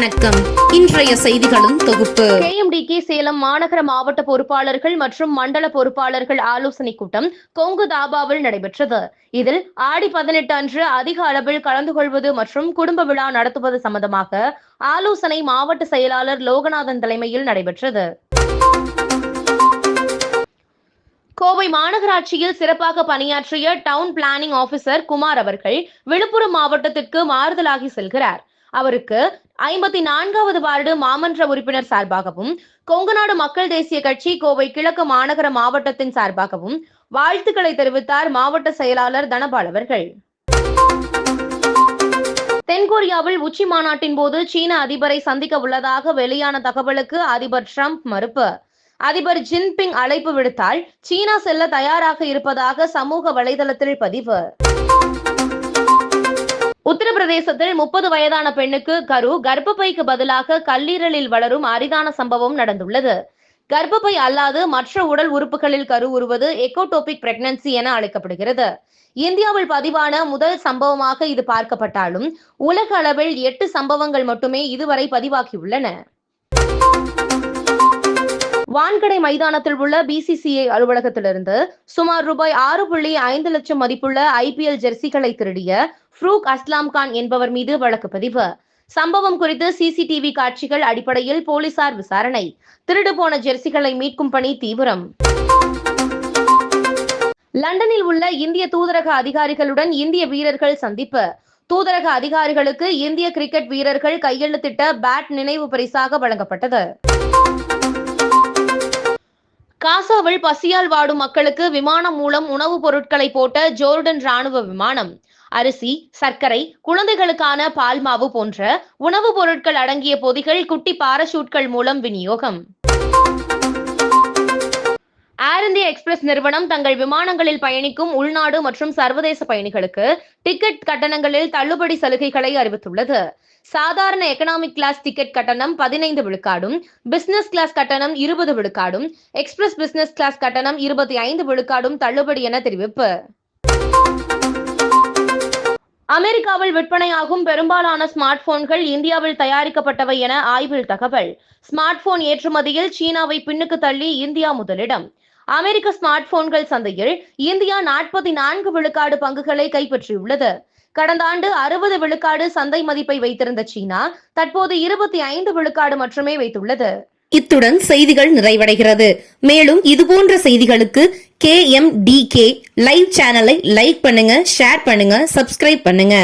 வணக்கம். இன்றைய செய்திகளும் தொகுப்பு. கேஎம்டிகே சேலம் மாநகர மாவட்ட பொறுப்பாளர்கள் மற்றும் மண்டல பொறுப்பாளர்கள் ஆலோசனை கூட்டம் கொங்கு தாபாவில் நடைபெற்றது. இதில் ஆடி பதினெட்டு அன்று அதிக அளவில் கலந்து கொள்வது மற்றும் குடும்ப விழா நடத்துவது சம்பந்தமாக ஆலோசனை மாவட்ட செயலாளர் லோகநாதன் தலைமையில் நடைபெற்றது. கோவை மாநகராட்சியில் சிறப்பாக பணியாற்றிய டவுன் பிளானிங் ஆபிசர் குமார் அவர்கள் விழுப்புரம் மாவட்டத்திற்கு மாறுதலாகி செல்கிறார். அவருக்கு ஐம்பத்தி நான்காவது வார்டு மாமன்ற உறுப்பினர் சார்பாகவும் கொங்குநாடு மக்கள் தேசிய கட்சி கோவை கிழக்கு மாநகர மாவட்டத்தின் சார்பாகவும் வாழ்த்துக்களை தெரிவித்தார் மாவட்ட செயலாளர் தனபால் அவர்கள். தென்கொரியாவில் உச்சி மாநாட்டின் போது சீன அதிபரை சந்திக்க உள்ளதாக வெளியான தகவலுக்கு அதிபர் ட்ரம்ப் மறுப்பு. அதிபர் ஜின்பிங் அழைப்பு விடுத்தால் சீனா செல்ல தயாராக இருப்பதாக சமூக வலைதளத்தில் பதிவு. உத்தரப்பிரதேசத்தில் முப்பது வயதான பெண்ணுக்கு கரு கர்ப்பப்பைக்கு பதிலாக கல்லீரலில் வளரும் அரிதான சம்பவம் நடந்துள்ளது. கர்ப்பப்பை அல்லாது மற்ற உடல் உறுப்புகளில் கரு உருவது எக்கோடோபிக் பிரெக்னன்சி என அழைக்கப்படுகிறது. இந்தியாவில் பதிவான முதல் சம்பவமாக இது பார்க்கப்பட்டாலும் உலக அளவில் எட்டு சம்பவங்கள் மட்டுமே இதுவரை பதிவாகியுள்ளன. வான்கடை மைதானத்தில் உள்ள பிசிசிஐ அலுவலகத்திலிருந்து சுமார் ரூபாய் ஆறு புள்ளி ஐந்து லட்சம் மதிப்புள்ள ஐபிஎல் ஜெர்சிகளை திருடிய ஃப்ரூக் அஸ்லாம் கான் என்பவர் மீது வழக்கு பதிவு. சம்பவம் குறித்து சிசிடிவி காட்சிகள் அடிப்படையில் போலீசார் விசாரணை. திருடு போன ஜெர்சிகளை மீட்கும் பணி தீவிரம். லண்டனில் உள்ள இந்திய தூதரக அதிகாரிகளுடன் இந்திய வீரர்கள் சந்திப்பு. தூதரக அதிகாரிகளுக்கு இந்திய கிரிக்கெட் வீரர்கள் கையெழுத்திட்ட பேட் நினைவு பரிசாக வழங்கப்பட்டது. காசாவில் பசியால் வாடும் மக்களுக்கு விமானம் மூலம் உணவுப் பொருட்களை போட்ட ஜோர்டன் ராணுவ விமானம். அரிசி சர்க்கரை குழந்தைகளுக்கான பால் மாவு போன்ற உணவுப் பொருட்கள் அடங்கிய பொதிகள் குட்டி பாரசூட்கள் மூலம் விநியோகம். ஏர் இந்தியா எக்ஸ்பிரஸ் நிறுவனம் தங்கள் விமானங்களில் பயணிக்கும் உள்நாடு மற்றும் சர்வதேச பயணிகளுக்கு டிக்கெட் கட்டணங்களில் தள்ளுபடி சலுகைகளை அறிவித்துள்ளது. சாதாரண எக்கனாமிக் கிளாஸ் டிக்கெட் கட்டணம் பதினைந்து விழுக்காடும் பிசினஸ் கிளாஸ் கட்டணம் இருபது விழுக்காடும் எக்ஸ்பிரஸ் பிசினஸ் கிளாஸ் கட்டணம் இருபத்தி ஐந்து விழுக்காடும் தள்ளுபடி என தெரிவிப்பு. அமெரிக்காவில் விற்பனையாகும் பெரும்பாலான ஸ்மார்ட் போன்கள் இந்தியாவில் தயாரிக்கப்பட்டவை என ஆய்வில் தகவல். ஸ்மார்ட் போன் ஏற்றுமதியில் சீனாவை பின்னுக்கு தள்ளி இந்தியா முதலிடம். அமெரிக்க ஸ்மார்ட் போன்கள் சந்தையில் இந்தியா நாற்பத்தி நான்கு விழுக்காடு பங்குகளை கைப்பற்றியுள்ளது. கடந்த ஆண்டு அறுபது விழுக்காடு சந்தை மதிப்பை வைத்திருந்த சீனா தற்போது இருபத்தி ஐந்து விழுக்காடு மட்டுமே வைத்துள்ளது. இத்துடன் செய்திகள் நிறைவடைகிறது. மேலும் இதுபோன்ற செய்திகளுக்கு K M D K live சேனலை லைக் பண்ணுங்க ஷேர் பண்ணுங்க சப்ஸ்கிரைப் பண்ணுங்க.